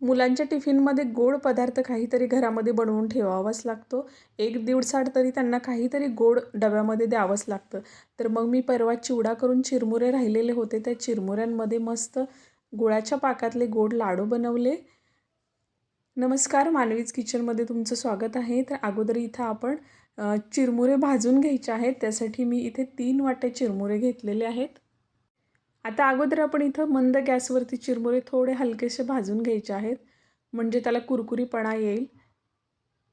मुलांच्या टिफिनमध्ये गोड पदार्थ काहीतरी घरामध्ये बनवून ठेवावाच लागतो. एक दिवसाड तरी त्यांना काहीतरी गोड डब्यामध्ये द्यावंच लागतं. तर मग मी परवा चिवडा करून चिरमुरे राहिलेले होते. त्या चिरमुऱ्यांमध्ये मस्त गुळाच्या पाकातले गोड लाडू बनवले. नमस्कार मानवीज किचनमध्ये तुमचं स्वागत आहे. तर अगोदर इथं आपण चिरमुरे भाजून घ्यायचे आहेत. त्यासाठी मी इथे तीन वाटे चिरमुरे घेतलेले आहेत. आता अगोदर आपण इथं मंद गॅसवरती चिरमुरे थोडे हलकेसे भाजून घ्यायचे आहेत. म्हणजे त्याला कुरकुरीपणा येईल.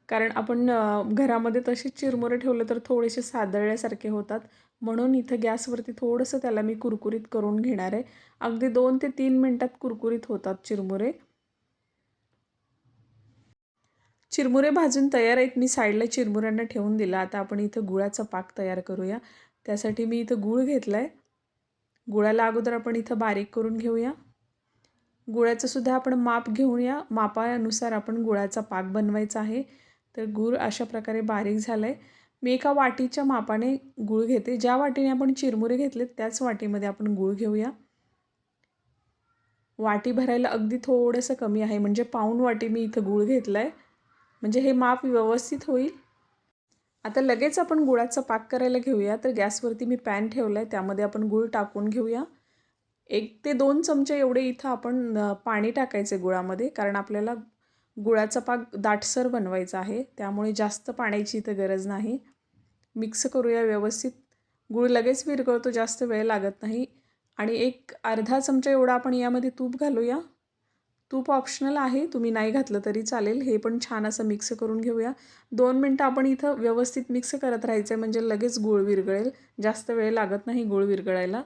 कारण आपण घरामध्ये तसेच चिरमुरे ठेवले तर थोडेसे सादळल्यासारखे होतात. म्हणून इथं गॅसवरती थोडंसं त्याला मी कुरकुरीत करून घेणार आहे. अगदी दोन ते तीन मिनटात कुरकुरीत होतात चिरमुरे. चिरमुरे भाजून तयार आहेत. मी साईडला चिरमुऱ्यांना ठेवून दिला. आता आपण इथं गुळाचा पाक तयार करूया. त्यासाठी मी इथं गूळ घेतला आहे गुळाला अगोदर आपण इथं बारीक करून घेऊया. गुळाचंसुद्धा आपण माप घेऊया. मापानुसार आपण गुळाचा पाक बनवायचा आहे. तर गूळ अशा प्रकारे बारीक झालं आहे मी एका वाटीच्या मापाने गूळ घेते. ज्या वाटीने आपण चिरमुरे घेतलेत त्याच वाटीमध्ये आपण गूळ घेऊया. वाटी भरायला अगदी थोडंसं कमी आहे. म्हणजे पाऊण वाटी मी इथं गूळ घेतला आहे म्हणजे हे माप व्यवस्थित होईल. आता लगेच आपण गुळाचा पाक करायला घेऊया. तर गॅसवरती मी पॅन ठेवला आहे त्यामध्ये आपण गूळ टाकून घेऊया. एक ते दोन चमचे एवढे इथं आपण पाणी टाकायचे गुळामध्ये कारण आपल्याला गुळाचा पाक दाटसर बनवायचा आहे त्यामुळे जास्त पाण्याची इथं गरज नाही. मिक्स करूया व्यवस्थित. गुळ लगेच विरघळतो जास्त वेळ लागत नाही. आणि एक अर्धा चमचा एवढा आपण यामध्ये तूप घालूया. तूप ऑप्शनल आहे तुम्ही नाही घातलं तरी चालेल. हे पण छान असं मिक्स करून घेऊया. दोन मिनटं आपण इथं व्यवस्थित मिक्स करत राहायचं आहे म्हणजे लगेच गुळ विरगळेल जास्त वेळ लागत नाही गुळ विरगळायला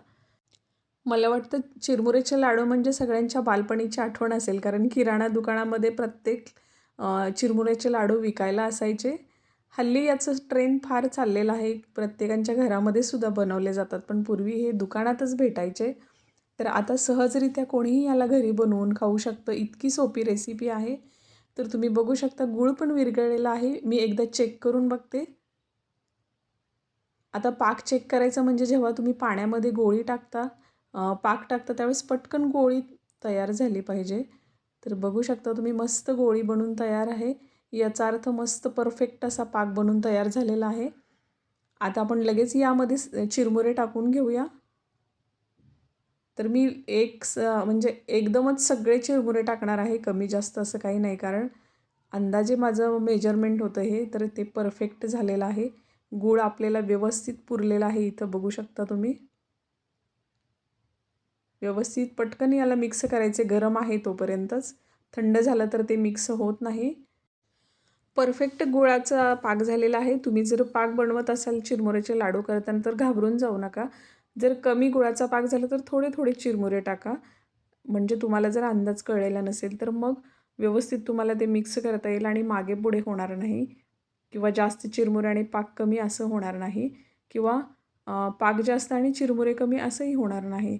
मला वाटतं चिरमुरेचे लाडू म्हणजे सगळ्यांच्या बालपणीची आठवण असेल कारण किराणा दुकानामध्ये प्रत्येक चिरमुऱ्याचे लाडू विकायला असायचे. हल्ली याचं ट्रेंड फार चाललेलं आहे. प्रत्येकांच्या घरामध्ये सुद्धा बनवले जातात पण पूर्वी हे दुकानातच भेटायचे. तर आता सहजरित्या कोणीही याला घरी बनवून खाऊ शकतं. इतकी सोपी रेसिपी आहे. तर तुम्ही बघू शकता गूळ पण विरघळलेला आहे. मी एकदा चेक करून बघते. आता पाक चेक करायचं म्हणजे जेव्हा तुम्ही पाण्यामध्ये गोळी टाकता पाक टाकता त्यावेळेस पटकन गोळी तयार झाली पाहिजे. तर बघू शकता तुम्ही मस्त गोळी बनून तयार आहे. याचा अर्थ मस्त परफेक्ट असा पाक बनून तयार झालेला आहे. आता आपण लगेच यामध्ये चिरमुरे टाकून घेऊया. तर मी एक स म्हणजे एकदमच सगळे चिरमुरे टाकणार आहे कमी जास्त असं काही नाही. कारण अंदाजे माझं मेजरमेंट होतं हे तर ते परफेक्ट झालेलं आहे. गूळ आपल्याला व्यवस्थित पुरलेला आहे इथं बघू शकता तुम्ही. व्यवस्थित पटकन याला मिक्स करायचे गरम आहे तोपर्यंतच. थंड झालं तर ते मिक्स होत नाही. परफेक्ट गुळाचा पाक झालेला आहे. तुम्ही जर पाक बनवत असाल चिरमुऱ्याचे लाडू करताना तर घाबरून जाऊ नका. जर कमी गुळाचा पाक झाला तर थोडे थोडे चिरमुरे टाका. म्हणजे तुम्हाला जर अंदाज कळलेला नसेल तर मग व्यवस्थित तुम्हाला ते मिक्स करता येईल आणि मागे पुढे होणार नाही. किंवा जास्त चिरमुरे आणि पाक कमी असं होणार नाही. किंवा पाक जास्त आणि चिरमुरे कमी असंही होणार नाही.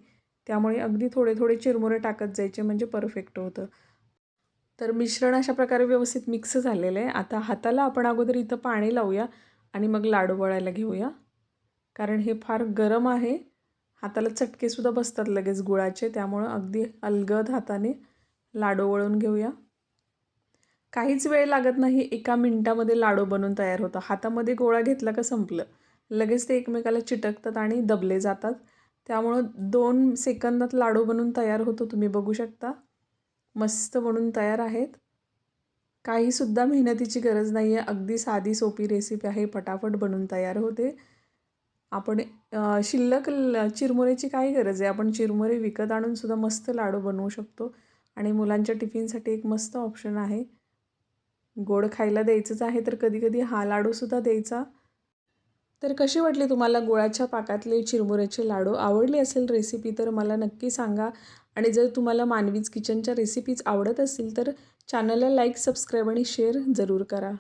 त्यामुळे अगदी थोडे थोडे चिरमुरे टाकत जायचे म्हणजे परफेक्ट होतं. तर मिश्रण अशा प्रकारे व्यवस्थित मिक्स झालेलं आहे. आता हाताला आपण अगोदर इथं पाणी लावूया आणि मग लाडू वळायला घेऊया. कारण हे फार गरम आहे. हाताला चटकेसुद्धा बसतात लगेच गुळाचे त्यामुळं अगदी अलगद हाताने लाडू वळून घेऊया. काहीच वेळ लागत नाही एका मिनटामध्ये लाडू बनवून तयार होतं. हातामध्ये गोळा घेतला का संपलं. लगेच ते एकमेकाला चिटकतात आणि दबले जातात. त्यामुळं दोन सेकंदात लाडू बनवून तयार होतो तुम्ही बघू शकता. मस्त बनून तयार आहेत. काहीसुद्धा मेहनतीची गरज नाही आहे अगदी साधी सोपी रेसिपी आहे. पटापट बनून तयार होते. आपण शिल्लक ल चिरमुऱ्याची काय गरज आहे. आपण चिरमुरे विकत आणून सुद्धा मस्त लाडू बनवू शकतो. आणि मुलांच्या टिफिनसाठी एक मस्त ऑप्शन आहे. गोड खायला द्यायचंच आहे तर कधी कधी हा लाडूसुद्धा द्यायचा. तर कशी वाटली तुम्हाला गुळाच्या पाकातले चिरमुऱ्याचे लाडू? आवडली असेल रेसिपी तर मला नक्की सांगा. आणि जर तुम्हाला मानवीज किचनच्या रेसिपीज आवडत असतील तर चॅनलला लाईक सबस्क्राईब आणि शेअर जरूर करा.